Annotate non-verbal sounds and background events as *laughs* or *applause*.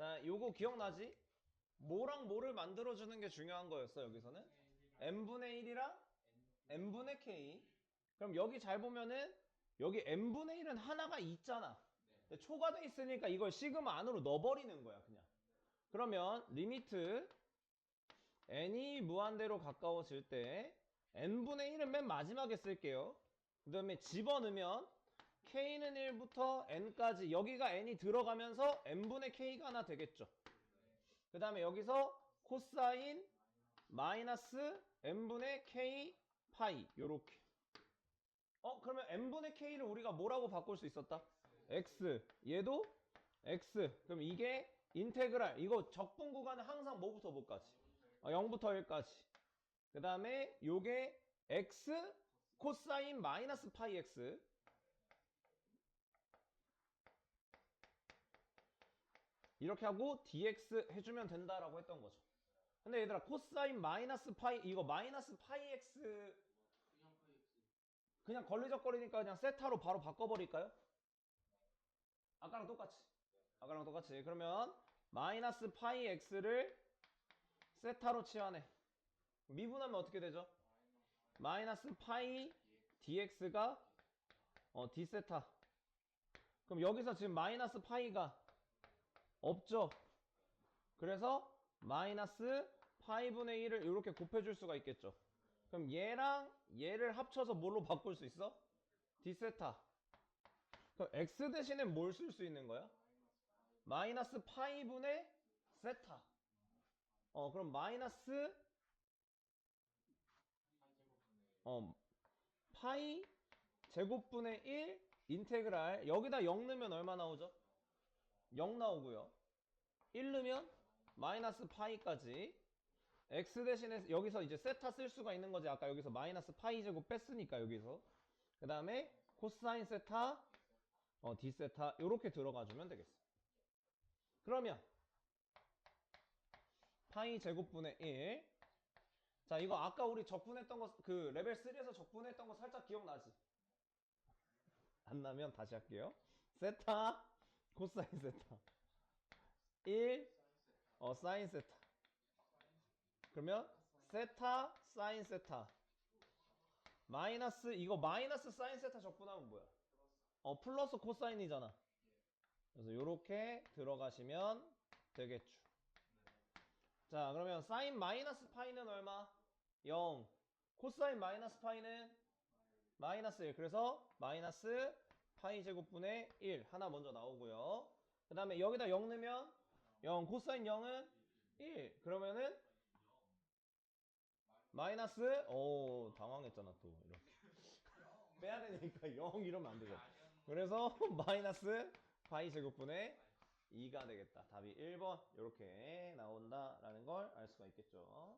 자, 요거 기억나지? 뭐랑 뭐를 만들어주는 게 중요한 거였어, 여기서는? n분의 1이랑 n분의 k. 그럼 여기 잘 보면은, 여기 n분의 1은 하나가 있잖아. 초과돼 있으니까 이걸 시그마 안으로 넣어버리는 거야, 그냥. 그러면, 리미트, n이 무한대로 가까워질 때, n분의 1은 맨 마지막에 쓸게요. 그 다음에 집어넣으면, k는 1부터 n까지 여기가 n이 들어가면서 n분의 k가 하나 되겠죠. 그 다음에 여기서 코사인 마이너스 n분의 k 파이 요렇게 어 그러면 n분의 k를 우리가 뭐라고 바꿀 수 있었다? x 얘도 x 그럼 이게 인테그랄 이거 적분 구간은 항상 뭐부터 뭐까지? 어, 0부터 1까지 그 다음에 요게 x 코사인 마이너스 파이 x 이렇게 하고 dx 해주면 된다라고 했던 거죠. 근데 얘들아 코사인 마이너스 파이 이거 마이너스 파이 x 그냥 걸리적거리니까 그냥 세타로 바로 바꿔버릴까요? 아까랑 똑같이. 아까랑 똑같이. 그러면 마이너스 파이 x를 세타로 치환해. 미분하면 어떻게 되죠? 마이너스 파이 dx가 어 d세타. 그럼 여기서 지금 마이너스 파이가 없죠. 그래서 마이너스 파이분의 1을 이렇게 곱해줄 수가 있겠죠. 그럼 얘랑 얘를 합쳐서 뭘로 바꿀 수 있어? d세타. 그럼 x 대신에 뭘 쓸 수 있는 거야? 마이너스 파이분의 세타. 어 그럼 마이너스 어 파이 제곱분의 1 인테그랄 여기다 0 넣으면 얼마 나오죠? 0 나오고요. 1 넣으면 마이너스 파이까지 x 대신에 여기서 이제 세타 쓸 수가 있는 거지. 아까 여기서 마이너스 파이 제곱 뺐으니까 여기서. 그 다음에 코사인 세타, 어, d 세타 이렇게 들어가 주면 되겠어. 그러면 파이 제곱분의 1. 자, 이거 아까 우리 적분했던 거, 그 레벨 3에서 적분했던 거 살짝 기억나지? 안 나면 다시 할게요. 세타, 코사인 세타. 1, 어, 사인 세타. 그러면 세타, 사인 세타. 마이너스, 이거 마이너스 사인 세타 적분하면 뭐야? 어, 플러스 코사인이잖아. 그래서 이렇게 들어가시면 되겠죠. 자, 그러면 사인 마이너스 파이는 얼마? 0. 코사인 마이너스 파이는 마이너스 1. 그래서 마이너스 파이 제곱분의 1. 하나 먼저 나오고요. 그 다음에 여기다 0 넣으면 0. 코사인 0은 1. 그러면은 마이너스 오 당황했잖아 또 이렇게 *laughs* 빼야 되니까 0 이러면 안 되죠. 그래서 *laughs* 마이너스 파이 제곱분의 2가 되겠다. 답이 1번 이렇게 나온다라는 걸 알 수가 있겠죠.